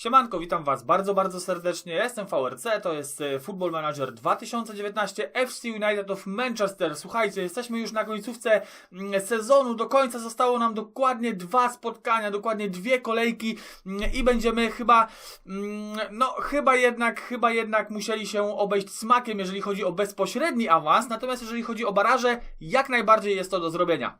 Siemanko, witam Was bardzo, bardzo serdecznie. Jestem VRC, to jest e, Football Manager 2019 FC United of Manchester. Słuchajcie, jesteśmy już na końcówce mm, sezonu. Do końca zostało nam dokładnie dwa spotkania, dokładnie dwie kolejki mm, i będziemy chyba, mm, no chyba jednak, chyba jednak musieli się obejść smakiem, jeżeli chodzi o bezpośredni awans. Natomiast jeżeli chodzi o baraże, jak najbardziej jest to do zrobienia.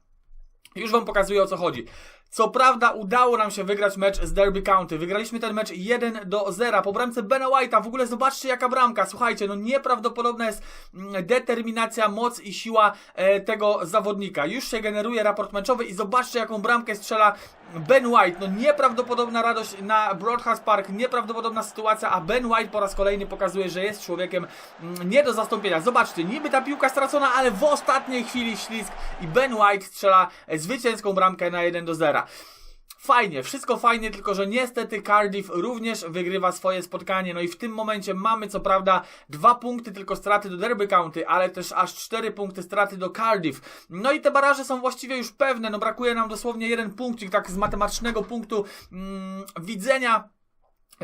Już wam pokazuję o co chodzi. Co prawda udało nam się wygrać mecz z Derby County. Wygraliśmy ten mecz 1 do 0 po bramce Bena White'a. W ogóle zobaczcie jaka bramka. Słuchajcie, no nieprawdopodobna jest mm, determinacja, moc i siła e, tego zawodnika. Już się generuje raport meczowy i zobaczcie jaką bramkę strzela Ben White. No nieprawdopodobna radość na Broadcast Park, nieprawdopodobna sytuacja, a Ben White po raz kolejny pokazuje, że jest człowiekiem mm, nie do zastąpienia. Zobaczcie, niby ta piłka stracona, ale w ostatniej chwili ślizg i Ben White strzela zwycięską bramkę na 1 do 0. Fajnie, wszystko fajnie, tylko że niestety Cardiff również wygrywa swoje spotkanie. No i w tym momencie mamy co prawda dwa punkty tylko straty do Derby County, ale też aż cztery punkty straty do Cardiff. No i te baraże są właściwie już pewne, no brakuje nam dosłownie jeden punkcik, tak z matematycznego punktu mm, widzenia.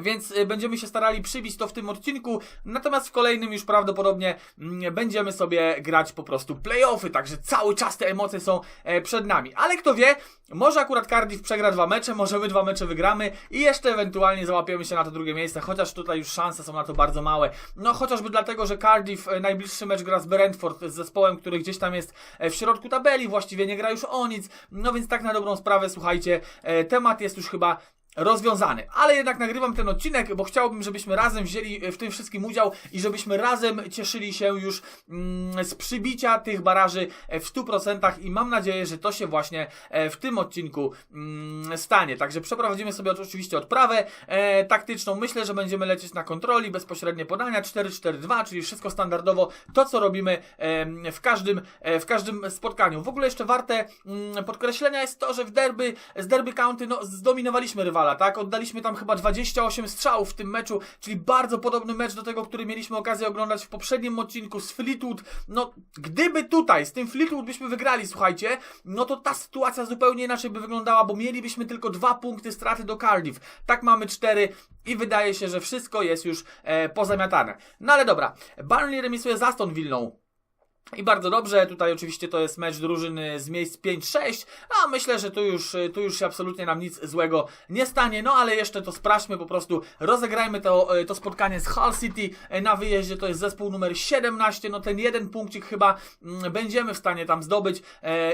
Więc y, będziemy się starali przybić to w tym odcinku, natomiast w kolejnym już prawdopodobnie mm, będziemy sobie grać po prostu playoffy, także cały czas te emocje są e, przed nami. Ale kto wie, może akurat Cardiff przegra dwa mecze, może my dwa mecze wygramy i jeszcze ewentualnie załapiemy się na to drugie miejsce, chociaż tutaj już szanse są na to bardzo małe. No chociażby dlatego, że Cardiff e, najbliższy mecz gra z Brentford, z zespołem, który gdzieś tam jest e, w środku tabeli, właściwie nie gra już o nic, no więc tak na dobrą sprawę, słuchajcie, temat jest już chyba rozwiązany. Ale jednak nagrywam ten odcinek, bo chciałbym, żebyśmy razem wzięli w tym wszystkim udział i żebyśmy razem cieszyli się już mm, z przybicia tych baraży w 100% i mam nadzieję, że to się właśnie e, w tym odcinku mm, stanie. Także przeprowadzimy sobie oczywiście odprawę e, taktyczną. Myślę, że będziemy lecieć na kontroli, bezpośrednie podania 4-4-2, czyli wszystko standardowo, to co robimy e, w każdym, e, w każdym spotkaniu. W ogóle jeszcze warte mm, podkreślenia jest to, że w derby, z Derby County no, zdominowaliśmy rywala, tak? Oddaliśmy tam chyba 28 strzałów w tym meczu, czyli bardzo podobny mecz do tego, który mieliśmy okazję oglądać w poprzednim odcinku z Fleetwood. No, gdyby tutaj z tym Fleetwood byśmy wygrali, słuchajcie, no to ta sytuacja zupełnie inaczej by wyglądała, bo mielibyśmy tylko dwa punkty straty do Cardiff. Tak mamy cztery i wydaje się, że wszystko jest już e, pozamiatane. No ale dobra, Burnley remisuje z Aston Villą. I bardzo dobrze, tutaj oczywiście to jest mecz drużyny z miejsc 5-6, a myślę, że tu już, tu już absolutnie nam nic złego nie stanie, no ale jeszcze to sprawdźmy, po prostu rozegrajmy to, to spotkanie z Hull City na wyjeździe, to jest zespół numer 17, no ten jeden punkcik chyba mm, będziemy w stanie tam zdobyć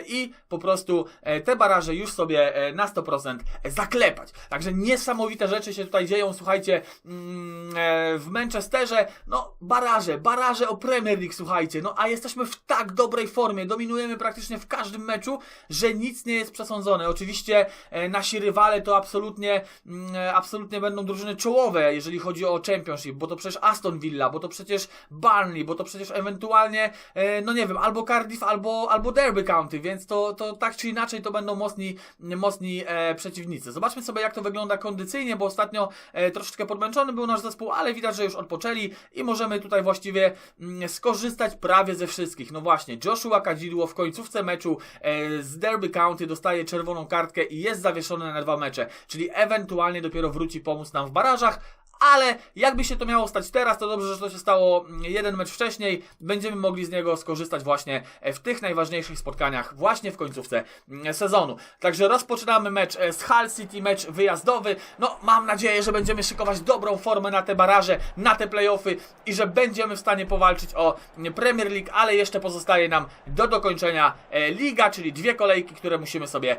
i po prostu te baraże już sobie na 100% zaklepać. Także niesamowite rzeczy się tutaj dzieją, słuchajcie, mm, e, w Manchesterze, no baraże, baraże o Premier League, słuchajcie, no a jesteśmy w tak dobrej formie, dominujemy praktycznie w każdym meczu, że nic nie jest przesądzone. Oczywiście e, nasi rywale to absolutnie, mm, e, absolutnie będą drużyny czołowe, jeżeli chodzi o Championship, bo to przecież Aston Villa, bo to przecież Burnley, bo to przecież ewentualnie, e, no nie wiem, albo Cardiff, albo, albo Derby County, więc to, to tak czy inaczej to będą mocni, mocni przeciwnicy. Zobaczmy sobie, jak to wygląda kondycyjnie, bo ostatnio troszeczkę podmęczony był nasz zespół, ale widać, że już odpoczęli i możemy tutaj właściwie mm, skorzystać prawie ze wszystkich. No właśnie, Joshua Kadzidło w końcówce meczu e, z Derby County dostaje czerwoną kartkę i jest zawieszony na dwa mecze, czyli ewentualnie dopiero wróci pomóc nam w barażach, ale jakby się to miało stać teraz, to dobrze, że to się stało jeden mecz wcześniej. Będziemy mogli z niego skorzystać właśnie w tych najważniejszych spotkaniach, właśnie w końcówce sezonu. Także rozpoczynamy mecz z Hull City, mecz wyjazdowy. No, mam nadzieję, że będziemy szykować dobrą formę na te baraże, na te playoffy i że będziemy w stanie powalczyć o Premier League, ale jeszcze pozostaje nam do dokończenia e, liga, czyli dwie kolejki, które musimy sobie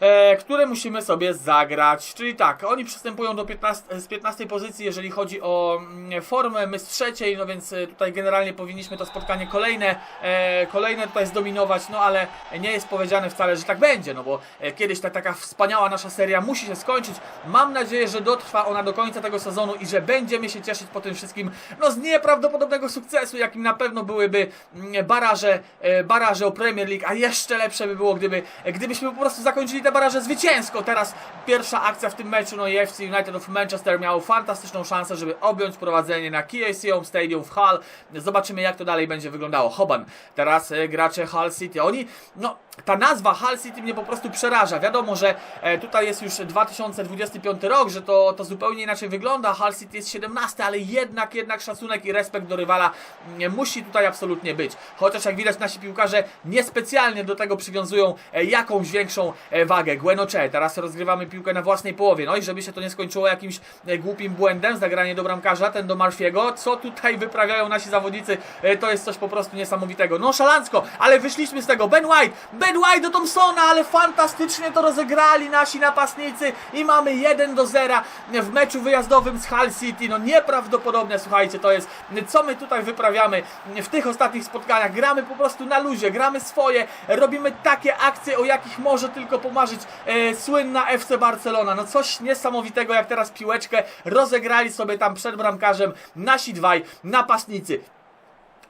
e, które musimy sobie zagrać. Czyli tak, oni przystępują do 15, z 15 pozycji, jeżeli chodzi o mm, formę, my z trzeciej, no więc e, tutaj generalnie powinniśmy to spotkanie kolejne, e, kolejne tutaj zdominować, no ale nie jest powiedziane wcale, że tak będzie, no bo e, kiedyś ta taka wspaniała nasza seria musi się skończyć. Mam nadzieję, że dotrwa ona do końca tego sezonu i że będziemy się cieszyć po tym wszystkim, no z nieprawdopodobnego sukcesu, jakim na pewno byłyby mm, baraże, e, baraże o Premier League, a jeszcze lepsze by było, gdyby, gdybyśmy po prostu zakończyli te te baraże zwycięsko. Teraz pierwsza akcja w tym meczu, no i FC United of Manchester miało fantastyczną szansę, żeby objąć prowadzenie na KSC Home Stadium w Hull. Zobaczymy jak to dalej będzie wyglądało. Hoban, teraz e, gracze Hull City. Oni, no ta nazwa Hull City mnie po prostu przeraża. Wiadomo, że e, tutaj jest już 2025 rok, że to, to zupełnie inaczej wygląda. Hull City jest 17, ale jednak, jednak szacunek i respekt do rywala mm, musi tutaj absolutnie być. Chociaż jak widać nasi piłkarze niespecjalnie do tego przywiązują e, jakąś większą e, wagę. Guenoche, teraz rozgrywamy piłkę na własnej połowie. No i żeby się to nie skończyło jakimś e, głupim błędem, zagranie do bramkarza, ten do Marfiego. Co tutaj wyprawiają nasi zawodnicy, e, to jest coś po prostu niesamowitego. No szalancko, ale wyszliśmy z tego. Ben White, Ben White do Thompsona, ale fantastycznie to rozegrali nasi napastnicy i mamy 1 do 0 w meczu wyjazdowym z Hull City. No nieprawdopodobne, słuchajcie, to jest, co my tutaj wyprawiamy w tych ostatnich spotkaniach. Gramy po prostu na luzie, gramy swoje, robimy takie akcje, o jakich może tylko pomarzyć e, słynna FC Barcelona. No coś niesamowitego, jak teraz piłeczkę rozegrali sobie tam przed bramkarzem nasi dwaj napastnicy.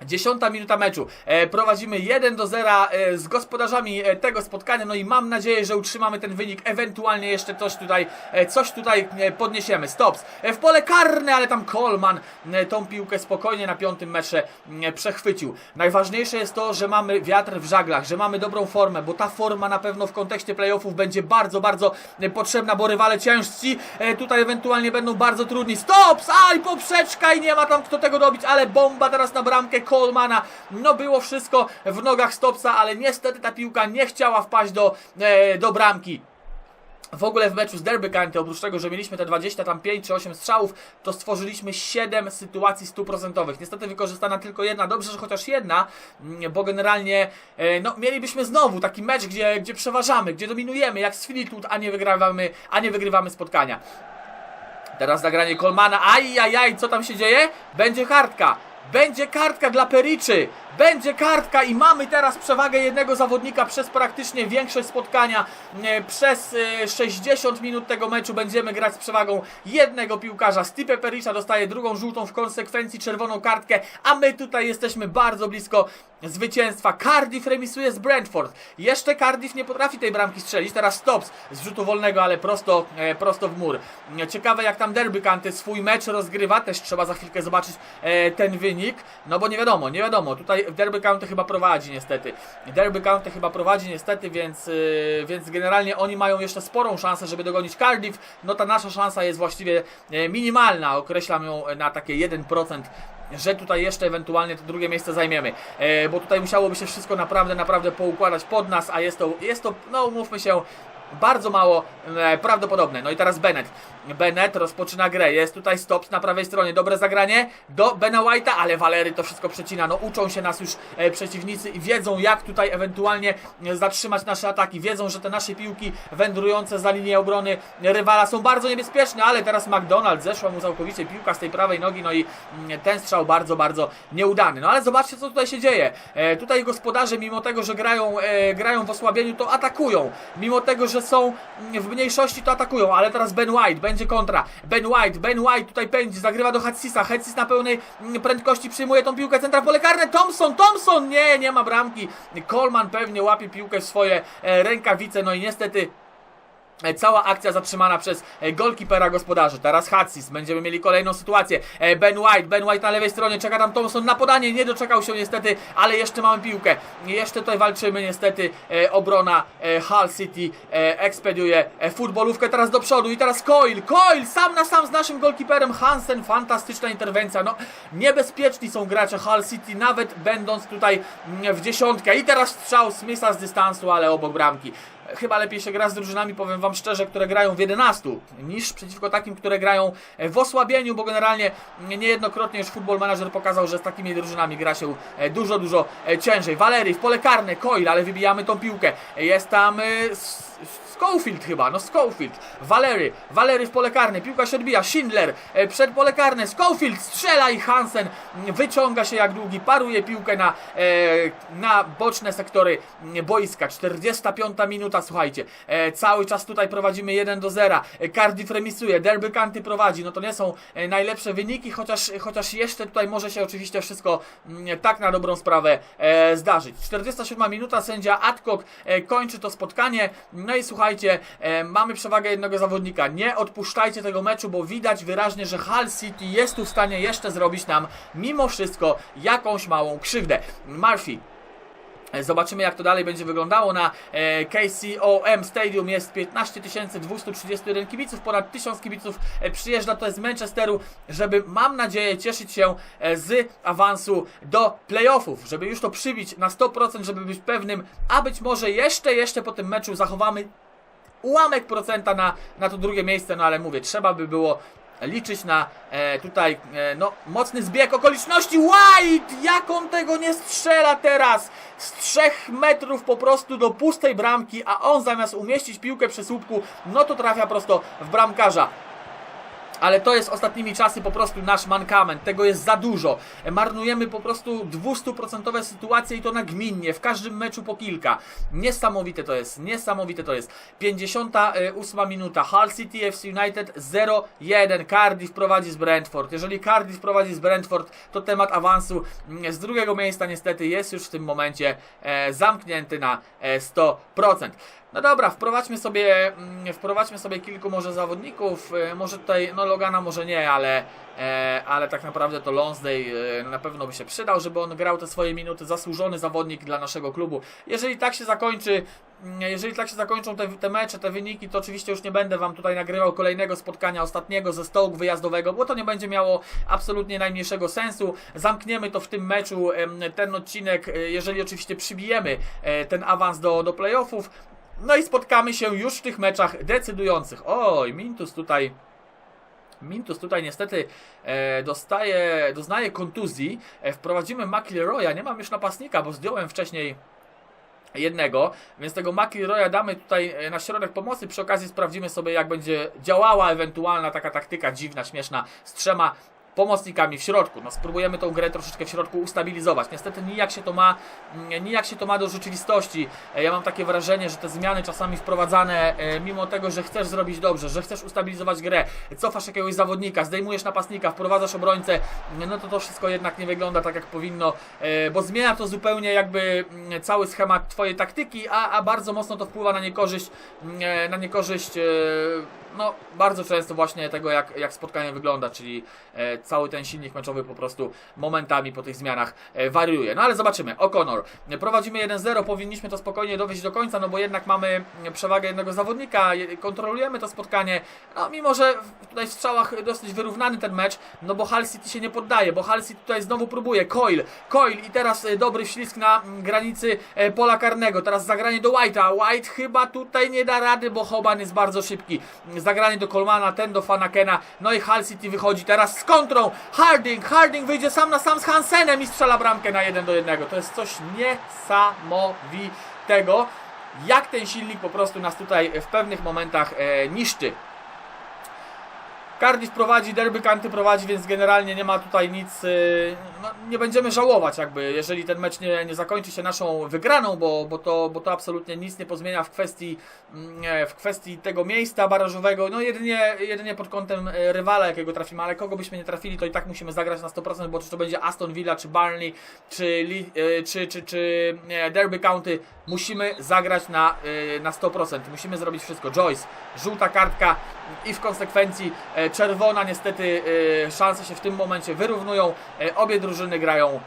Dziesiąta minuta meczu. E, prowadzimy 1 do 0 e, z gospodarzami e, tego spotkania. No i mam nadzieję, że utrzymamy ten wynik. Ewentualnie jeszcze coś tutaj, e, coś tutaj e, podniesiemy. Stops. E, w pole karne, ale tam Coleman e, tą piłkę spokojnie na piątym metrze e, przechwycił. Najważniejsze jest to, że mamy wiatr w żaglach, że mamy dobrą formę, bo ta forma na pewno w kontekście playoffów będzie bardzo, bardzo e, potrzebna, bo rywale e, tutaj ewentualnie będą bardzo trudni. Stops! Aj, poprzeczka i nie ma tam kto tego dobić, ale bomba teraz na bramkę Colemana. No było wszystko w nogach Stopsa, ale niestety ta piłka nie chciała wpaść do, e, do bramki. W ogóle w meczu z Derby County, oprócz tego, że mieliśmy te 20, tam 5 czy 8 strzałów, to stworzyliśmy 7 sytuacji stuprocentowych. Niestety wykorzystana tylko jedna, dobrze, że chociaż jedna, mm, bo generalnie e, no, mielibyśmy znowu taki mecz, gdzie, gdzie przeważamy, gdzie dominujemy, jak z Filitut, a nie wygrywamy, a nie wygrywamy spotkania. Teraz zagranie Kolmana. Ajajaj, co tam się dzieje? Będzie kartka. Będzie kartka dla Periczy. Będzie kartka i mamy teraz przewagę jednego zawodnika przez praktycznie większość spotkania. E, Przez e, 60 minut tego meczu będziemy grać z przewagą jednego piłkarza. Stipe Pericza dostaje drugą żółtą, w konsekwencji czerwoną kartkę, a my tutaj jesteśmy bardzo blisko zwycięstwa. Cardiff remisuje z Brentford. Jeszcze Cardiff nie potrafi tej bramki strzelić. Teraz Stops z rzutu wolnego, ale prosto, e, prosto w mur. E, Ciekawe jak tam Derby County swój mecz rozgrywa. Też trzeba za chwilkę zobaczyć e, ten wynik. No bo nie wiadomo, nie wiadomo. Tutaj Derby County chyba prowadzi niestety. Derby County chyba prowadzi niestety, więc, y, więc generalnie oni mają jeszcze sporą szansę, żeby dogonić Cardiff. No ta nasza szansa jest właściwie e, minimalna. Określam ją na takie 1% że tutaj jeszcze ewentualnie to drugie miejsce zajmiemy, e, bo tutaj musiałoby się wszystko naprawdę, naprawdę poukładać pod nas, a jest to, jest to no umówmy się, bardzo mało e, prawdopodobne. No i teraz Bennett. Bennett rozpoczyna grę. Jest tutaj stops na prawej stronie. Dobre zagranie do Bena White'a, ale Valery to wszystko przecina. No uczą się nas już e, przeciwnicy i wiedzą jak tutaj ewentualnie e, zatrzymać nasze ataki. Wiedzą, że te nasze piłki wędrujące za linię obrony rywala są bardzo niebezpieczne, ale teraz McDonald zeszła mu całkowicie piłka z tej prawej nogi, no i mm, ten strzał bardzo, bardzo nieudany. No ale zobaczcie co tutaj się dzieje. E, tutaj gospodarze mimo tego, że grają, e, grają w osłabieniu, to atakują. Mimo tego, że są mm, w mniejszości, to atakują, ale teraz Ben White, będzie kontra. Ben White, Ben White tutaj pędzi, zagrywa do Hatsisa. Hatsis na pełnej mm, prędkości przyjmuje tą piłkę, centra pole karne. Thompson, Thompson, nie, nie ma bramki. Coleman pewnie łapie piłkę w swoje e, rękawice, no i niestety Cała akcja zatrzymana przez e, golkipera gospodarzy. Teraz Hatsis. Będziemy mieli kolejną sytuację. E, Ben White. Ben White na lewej stronie. Czeka tam Thompson na podanie. Nie doczekał się niestety, ale jeszcze mamy piłkę. Jeszcze tutaj walczymy niestety. E, Obrona e, Hull City e, ekspediuje e, futbolówkę teraz do przodu. I teraz Coil. Coil sam na sam z naszym golkiperem Hansen. Fantastyczna interwencja. No, niebezpieczni są gracze Hull City, nawet będąc tutaj mm, w dziesiątkę. I teraz strzał Smitha z dystansu, ale obok bramki chyba lepiej się gra z drużynami, powiem Wam szczerze, które grają w 11, niż przeciwko takim, które grają w osłabieniu, bo generalnie niejednokrotnie już Football Manager pokazał, że z takimi drużynami gra się e, dużo, dużo e, ciężej. Valery w pole karne, Coil, ale wybijamy tą piłkę. Jest tam... e, Schofield chyba, no Schofield, Valery, Valery w pole karne, piłka się odbija, Schindler przed pole karne, Schofield strzela i Hansen wyciąga się jak długi, paruje piłkę na, na boczne sektory boiska. 45 minuta, słuchajcie. E, cały czas tutaj prowadzimy 1 do 0. E, Cardiff remisuje, Derby County prowadzi. No to nie są e, najlepsze wyniki, chociaż, chociaż jeszcze tutaj może się oczywiście wszystko mm, tak na dobrą sprawę e, zdarzyć. 47 minuta, sędzia Adcock e, kończy to spotkanie. No i słuchajcie, e, mamy przewagę jednego zawodnika. Nie odpuszczajcie tego meczu, bo widać wyraźnie, że Hull City jest tu w stanie jeszcze zrobić nam mimo wszystko jakąś małą krzywdę. Murphy Zobaczymy jak to dalej będzie wyglądało na e, KCOM Stadium. Jest 15 231 kibiców, ponad 1000 kibiców e, przyjeżdża. To z Manchesteru, żeby mam nadzieję cieszyć się e, z awansu do playoffów, żeby już to przybić na 100%, żeby być pewnym, a być może jeszcze, jeszcze po tym meczu zachowamy ułamek procenta na, na to drugie miejsce, no ale mówię, trzeba by było liczyć na e, tutaj e, no, mocny zbieg okoliczności. White! Jak on tego nie strzela teraz? Z trzech metrów po prostu do pustej bramki, a on zamiast umieścić piłkę przy słupku, no to trafia prosto w bramkarza. Ale to jest ostatnimi czasy po prostu nasz mankament. Tego jest za dużo. Marnujemy po prostu 200% sytuacje i to nagminnie. W każdym meczu po kilka. Niesamowite to jest. Niesamowite to jest. 58 minuta. Hull City FC United 0-1. Cardiff prowadzi z Brentford. Jeżeli Cardiff prowadzi z Brentford, to temat awansu mm, z drugiego miejsca niestety jest już w tym momencie e, zamknięty na e, 100%. No dobra, wprowadźmy sobie, mm, wprowadźmy sobie kilku może zawodników, e, może tutaj, no Logana może nie, ale, e, ale tak naprawdę to Lonsdale e, na pewno by się przydał, żeby on grał te swoje minuty, zasłużony zawodnik dla naszego klubu. Jeżeli tak się zakończy, mm, jeżeli tak się zakończą te, te mecze, te wyniki, to oczywiście już nie będę Wam tutaj nagrywał kolejnego spotkania, ostatniego ze Stołk wyjazdowego, bo to nie będzie miało absolutnie najmniejszego sensu. Zamkniemy to w tym meczu, ten odcinek, jeżeli oczywiście przybijemy ten awans do, do playoffów, no i spotkamy się już w tych meczach decydujących. Oj, Mintus tutaj. Mintus tutaj niestety e, dostaje, doznaje kontuzji. E, wprowadzimy McIlroya. Nie mam już napastnika, bo zdjąłem wcześniej jednego, więc tego McIlroya damy tutaj e, na środek pomocy. Przy okazji sprawdzimy sobie, jak będzie działała ewentualna taka taktyka dziwna, śmieszna z trzema pomocnikami w środku. No spróbujemy tą grę troszeczkę w środku ustabilizować. Niestety nijak się to ma, nijak się to ma do rzeczywistości. E, Ja mam takie wrażenie, że te zmiany czasami wprowadzane, e, mimo tego, że chcesz zrobić dobrze, że chcesz ustabilizować grę, cofasz jakiegoś zawodnika, zdejmujesz napastnika, wprowadzasz obrońcę, no to to wszystko jednak nie wygląda tak jak powinno, e, bo zmienia to zupełnie jakby cały schemat twojej taktyki, a, a bardzo mocno to wpływa na niekorzyść, na niekorzyść no, bardzo często właśnie tego, jak, jak spotkanie wygląda, czyli cały ten silnik meczowy po prostu momentami po tych zmianach e, wariuje. No ale zobaczymy. O'Connor. Prowadzimy 1-0, powinniśmy to spokojnie dowieść do końca, no bo jednak mamy przewagę jednego zawodnika, je- kontrolujemy to spotkanie, no mimo, że tutaj w strzałach dosyć wyrównany ten mecz, no bo Hull City się nie poddaje, bo Hull City tutaj znowu próbuje. Coil, Coil i teraz e, dobry ślisk na mm, granicy e, pola karnego, teraz zagranie do White'a. White chyba tutaj nie da rady, bo Hoban jest bardzo szybki. Zagranie do Colmana, ten do Fanakena, no i Hull City wychodzi teraz z kontrą. Harding, Harding wyjdzie sam na sam z Hansenem i strzela bramkę na 1 do 1. To jest coś niesamowitego. Jak ten silnik po prostu nas tutaj w pewnych momentach e, niszczy. Cardiff prowadzi, Derby County prowadzi, więc generalnie nie ma tutaj nic, yy, no, nie będziemy żałować jakby, jeżeli ten mecz nie, nie zakończy się naszą wygraną, bo, bo, to, bo to absolutnie nic nie pozmienia w kwestii, mm, w kwestii tego miejsca barażowego, no jedynie, jedynie pod kątem e, rywala jakiego trafimy, ale kogo byśmy nie trafili, to i tak musimy zagrać na 100%, bo czy to będzie Aston Villa, czy Barnley, czy, e, czy, czy, czy Derby County, musimy zagrać na, na 100%, musimy zrobić wszystko. Joyce, żółta kartka i w konsekwencji e, czerwona, niestety e, szanse się w tym momencie wyrównują, e, obie drużyny grają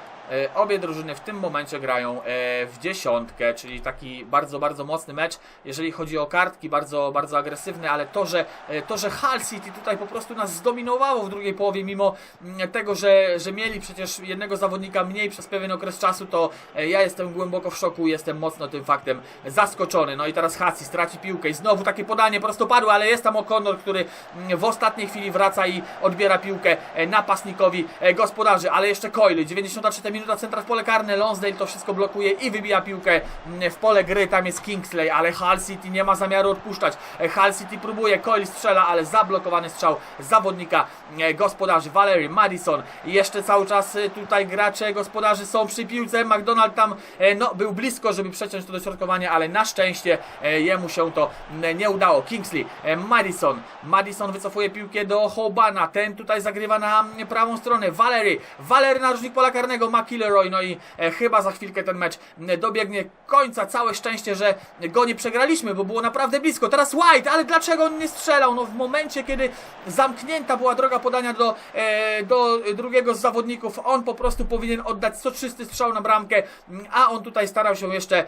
Obie drużyny w tym momencie grają e, w dziesiątkę, czyli taki bardzo, bardzo mocny mecz, jeżeli chodzi o kartki, bardzo, bardzo agresywny, ale to, że, e, to, że Hull City tutaj po prostu nas zdominowało w drugiej połowie, mimo mm, tego, że, że mieli przecież jednego zawodnika mniej przez pewien okres czasu, to e, ja jestem głęboko w szoku jestem mocno tym faktem zaskoczony. No i teraz Haci straci piłkę i znowu takie podanie prostopadłe, ale jest tam O'Connor, który mm, w ostatniej chwili wraca i odbiera piłkę e, napastnikowi e, gospodarzy, ale jeszcze Coyle, 93 minuta, minuta, centra w pole karne, Lonsdale to wszystko blokuje i wybija piłkę mm, w pole gry, tam jest Kingsley, ale Hull City nie ma zamiaru odpuszczać. E, Hull City próbuje, Coyle strzela, ale zablokowany strzał zawodnika e, gospodarzy, Valery, Madison. Jeszcze cały czas e, tutaj gracze gospodarzy są przy piłce, McDonald tam no, był blisko, żeby przeciąć to dośrodkowanie, ale na szczęście jemu się to nie udało. Kingsley, Madison, Madison wycofuje piłkę do Hobana, ten tutaj zagrywa na prawą stronę, Valery, Valery narożnik pola karnego, McIlroy, no i e, chyba za chwilkę ten mecz dobiegnie końca, całe szczęście, że go nie przegraliśmy, bo było naprawdę blisko. Teraz White, ale dlaczego on nie strzelał? No w momencie, kiedy zamknięta była droga podania do, e, do drugiego z zawodników, on po prostu powinien oddać soczysty strzał na bramkę, a on tutaj starał się jeszcze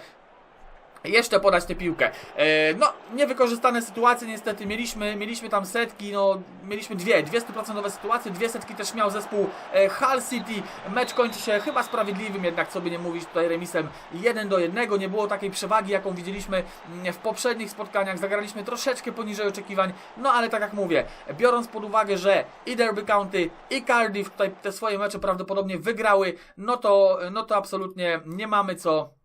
jeszcze podać tę piłkę. E, no, niewykorzystane sytuacje niestety mieliśmy, mieliśmy tam setki, no, mieliśmy dwie, dwie stuprocentowe sytuacje, dwie setki też miał zespół e, Hull City. Mecz kończy się chyba sprawiedliwym, jednak co by nie mówić tutaj remisem 1 do 1. Nie było takiej przewagi, jaką widzieliśmy mm, w poprzednich spotkaniach. Zagraliśmy troszeczkę poniżej oczekiwań, no ale tak jak mówię, biorąc pod uwagę, że i Derby County i Cardiff tutaj te swoje mecze prawdopodobnie wygrały, no to, no to absolutnie nie mamy co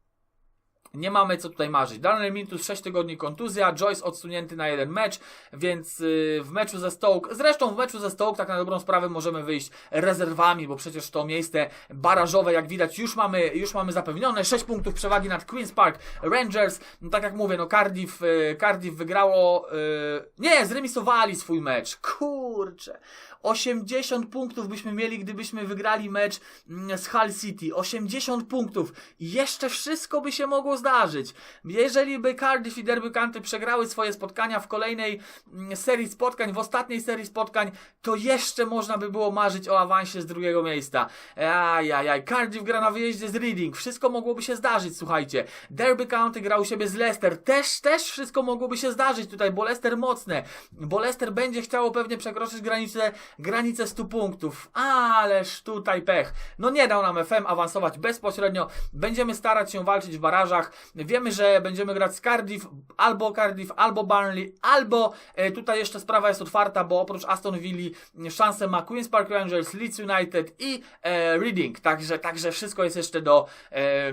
nie mamy co tutaj marzyć. Daniel Mintus 6 tygodni kontuzja, Joyce odsunięty na jeden mecz, więc yy, w meczu ze Stoke, zresztą w meczu ze Stoke tak na dobrą sprawę możemy wyjść rezerwami, bo przecież to miejsce barażowe jak widać już mamy, już mamy zapewnione. 6 punktów przewagi nad Queen's Park Rangers. No, tak jak mówię, no Cardiff, yy, Cardiff wygrało, yy, nie, zremisowali swój mecz. Kurczę. 80 punktów byśmy mieli, gdybyśmy wygrali mecz mm, z Hull City. 80 punktów. Jeszcze wszystko by się mogło zdarzyć. Jeżeli by Cardiff i Derby County przegrały swoje spotkania w kolejnej mm, serii spotkań, w ostatniej serii spotkań, to jeszcze można by było marzyć o awansie z drugiego miejsca. Ajajaj, Cardiff gra na wyjeździe z Reading. Wszystko mogłoby się zdarzyć, słuchajcie. Derby County grał siebie z Leicester. Też, też wszystko mogłoby się zdarzyć tutaj, bo Leicester mocne. Bo Leicester będzie chciało pewnie przekroczyć granicę, granicę 100 punktów. Ależ tutaj pech. No nie dał nam FM awansować bezpośrednio. Będziemy starać się walczyć w barażach. Wiemy, że będziemy grać z Cardiff, albo Cardiff, albo Burnley, albo e, tutaj jeszcze sprawa jest otwarta, bo oprócz Aston Villa szansę ma Queen's Park Rangers, Leeds United i e, Reading. Także, także wszystko jest jeszcze do... E,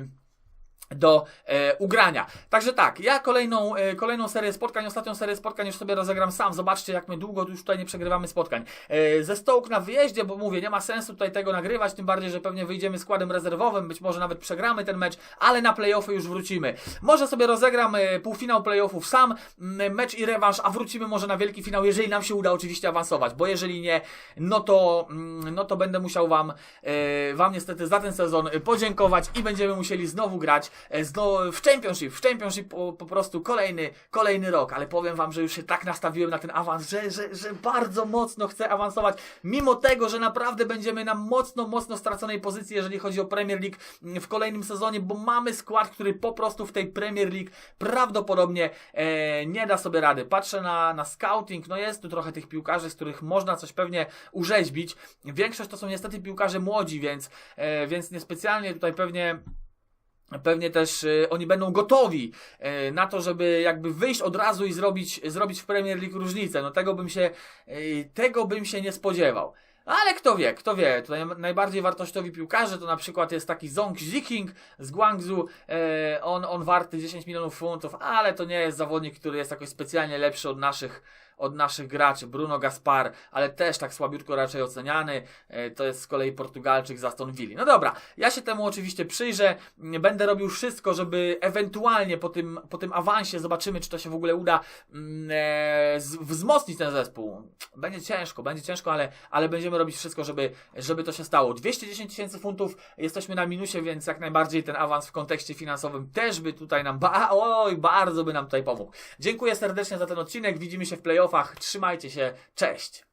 do e, ugrania. Także tak, ja kolejną, e, kolejną serię spotkań, ostatnią serię spotkań już sobie rozegram sam. Zobaczcie, jak my długo już tutaj nie przegrywamy spotkań. E, ze Stołk na wyjeździe, bo mówię, nie ma sensu tutaj tego nagrywać, tym bardziej, że pewnie wyjdziemy składem rezerwowym, być może nawet przegramy ten mecz, ale na playoffy już wrócimy. Może sobie rozegram e, półfinał playoffów sam, m, mecz i rewanż, a wrócimy może na wielki finał, jeżeli nam się uda oczywiście awansować, bo jeżeli nie, no to, no to będę musiał wam, e, wam niestety za ten sezon podziękować i będziemy musieli znowu grać znowu w Championship, w Championship po, po prostu kolejny, kolejny rok, ale powiem wam, że już się tak nastawiłem na ten awans, że, że, że bardzo mocno chcę awansować, mimo tego, że naprawdę będziemy na mocno, mocno straconej pozycji, jeżeli chodzi o Premier League w kolejnym sezonie, bo mamy skład, który po prostu w tej Premier League prawdopodobnie e, nie da sobie rady. Patrzę na, na scouting, no jest tu trochę tych piłkarzy, z których można coś pewnie urzeźbić. Większość to są niestety piłkarze młodzi, więc, e, więc niespecjalnie tutaj pewnie Pewnie też y, oni będą gotowi y, na to, żeby jakby wyjść od razu i zrobić, zrobić w Premier League różnicę. No tego bym się, y, tego bym się nie spodziewał. Ale kto wie, kto wie, tutaj najbardziej wartościowi piłkarze to na przykład jest taki Zong Ziking z Guangzhou, on, on warty 10 milionów funtów, ale to nie jest zawodnik, który jest jakoś specjalnie lepszy od naszych, od naszych graczy, Bruno Gaspar, ale też tak słabiutko raczej oceniany, e, to jest z kolei Portugalczyk z Aston Villa. No dobra, ja się temu oczywiście przyjrzę, będę robił wszystko, żeby ewentualnie po tym, po tym awansie, zobaczymy czy to się w ogóle uda mm, e, wzmocnić ten zespół. Będzie ciężko, będzie ciężko, ale, ale będziemy robić wszystko, żeby, żeby to się stało. 210 tysięcy funtów, jesteśmy na minusie, więc jak najbardziej ten awans w kontekście finansowym też by tutaj nam, ba oj, bardzo by nam tutaj pomógł. Dziękuję serdecznie za ten odcinek, widzimy się w playoffach, trzymajcie się, cześć!